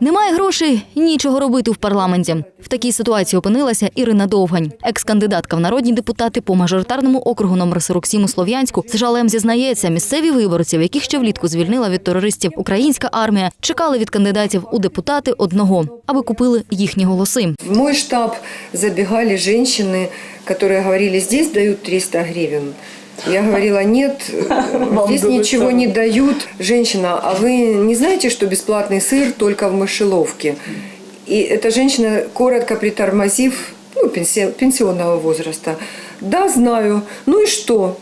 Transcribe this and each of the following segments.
Немає грошей, нічого робити в парламенті. В такій ситуації опинилася Ірина Довгань, екс-кандидатка в народні депутати по мажоритарному округу номер 47 у Слов'янську. З жалем зізнається, місцеві виборців, яких ще влітку звільнила від терористів українська армія, чекали від кандидатів у депутати одного, аби купили їхні голоси. Мой штаб забегали женщины, которые говорили, здесь дают 300 гривен. Я говорила, нет, здесь ничего не дают. Женщина, а вы не знаете, что бесплатный сыр только в мышеловке? И эта женщина, коротко притормозив, ну, пенси- пенсионного возраста, да, знаю, ну и что?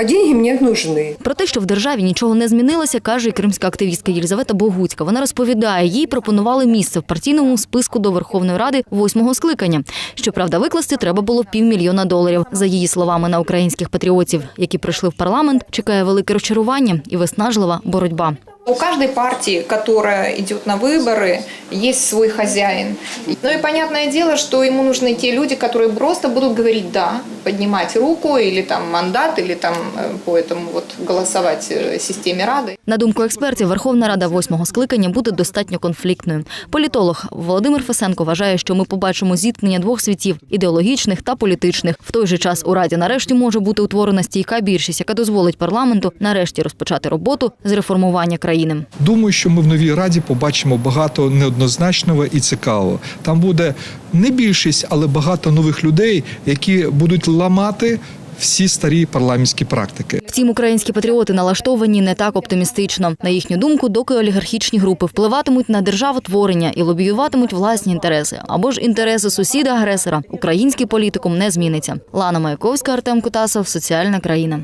А деньги мені нужны. Про те, що в державі нічого не змінилося, каже і кримська активістка Єлизавета Богуцька. Вона розповідає, їй пропонували місце в партійному списку до Верховної Ради восьмого скликання. Щоправда, викласти треба було півмільйона доларів. За її словами, на українських патріотів, які прийшли в парламент, чекає велике розчарування і виснажлива боротьба. У каждой партии, которая идет на выборы, есть свой хозяин. Ну и понятное дело, что ему нужны те люди, которые просто будут говорить «да», поднимать руку или там мандат, или там э, по этому вот голосовать э, системе Рады. На думку експертів, Верховна Рада восьмого скликання буде достатньо конфліктною. Політолог Володимир Фесенко вважає, що ми побачимо зіткнення двох світів ідеологічних та політичних. В той же час у раді нарешті може бути утворена стійка більшість, яка дозволить парламенту нарешті розпочати роботу з реформування країни. Думаю, що ми в новій раді побачимо багато неоднозначного і цікавого. Там буде не більшість, але багато нових людей, які будуть ламати всі старі парламентські практики. Втім, українські патріоти налаштовані не так оптимістично. На їхню думку, доки олігархічні групи впливатимуть на державотворення і лобіюватимуть власні інтереси або ж інтереси сусіда-агресора, український політикум не зміниться. Лана Маяковська, Артем Кутасов, соціальна країна.